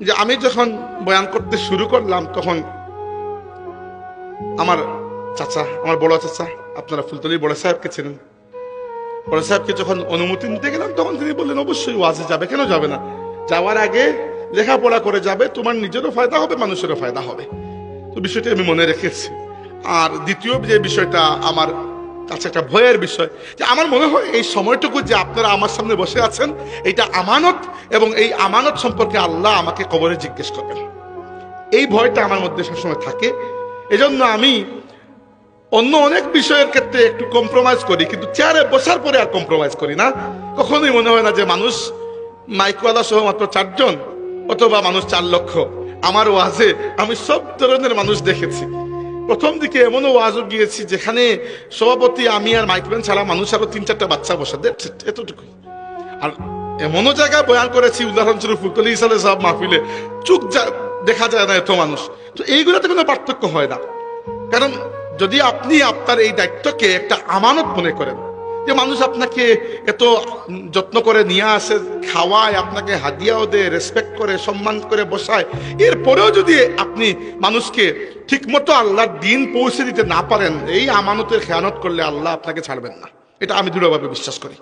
যে আমি যখন বয়ান করতে শুরু করলাম, তখন আমার চাচা, আমার বড় চাচা, আপনারা ফুলতলি বড় সাহেবকে ছিলেন বড় সাহেবকে যখন অনুমতি নিতে গেলাম, তখন তিনি বললেন, অবশ্যই ওয়াজে যাবে, কেন যাবে না? যাওয়ার আগে লেখাপড়া করে যাবে, তোমার নিজেরও ফায়দা হবে, মানুষেরও ফায়দা হবে। তো বিষয়টি আমি মনে রেখেছি। আর দ্বিতীয় যে বিষয়টা আমার কাছে একটা ভয়ের বিষয় যে আমার মনে হয় এই সময়টুকু যে আপনারা আমার সামনে বসে আছেন এটা আমানত এবং এই আমানত সম্পর্কে আল্লাহ আমাকে কবরে জিজ্ঞেস করবেন। এই ভয়টা আমার মধ্যে সবসময় থাকে। এজন্য আমি অন্য অনেক বিষয়ের ক্ষেত্রে একটু কম্প্রোমাইজ করি, কিন্তু চেয়ারে বসার পরে আর কম্প্রোমাইজ করি না। কখনোই মনে হয় না যে মানুষ মাইকওয়ালা সহ মাত্র চারজন, অথবা মানুষ চার লক্ষ। আমার ওয়াজে আমি সব ধরনের মানুষ দেখেছি। প্রথম দিকে এমনও ওয়াজও গিয়েছি যেখানে সভাপতি আমি আর মাইকম্যান ছাড়া মানুষ আরও তিন চারটা বাচ্চা বসে That's it, এতটুকুই। আর এমনও জায়গায় বয়ান করেছি উদাহরণস্বরূপ ফুকলি ইসালে সব মাহফিলে চুক দেখা যায় না এত মানুষ। তো এইগুলোতে কোনো পার্থক্য হয় না। কারণ যদি আপনি আপনার এই দায়িত্বকে একটা আমানত মনে করেন যে মানুষ আপনাকে এত যত্ন করে নিয়ে আসে, খাওয়ায়, আপনাকে হাদিয়াও দেয় রেসপেক্ট করে, সম্মান করে বসায়, এরপরেও যদি আপনি মানুষকে ঠিকমতো আল্লাহর দিন পৌঁছে দিতে না পারেন, এই আমানতের খেয়ানত করলে আল্লাহ আপনাকে ছাড়বেন না। এটা আমি দৃঢ়ভাবে বিশ্বাস করি।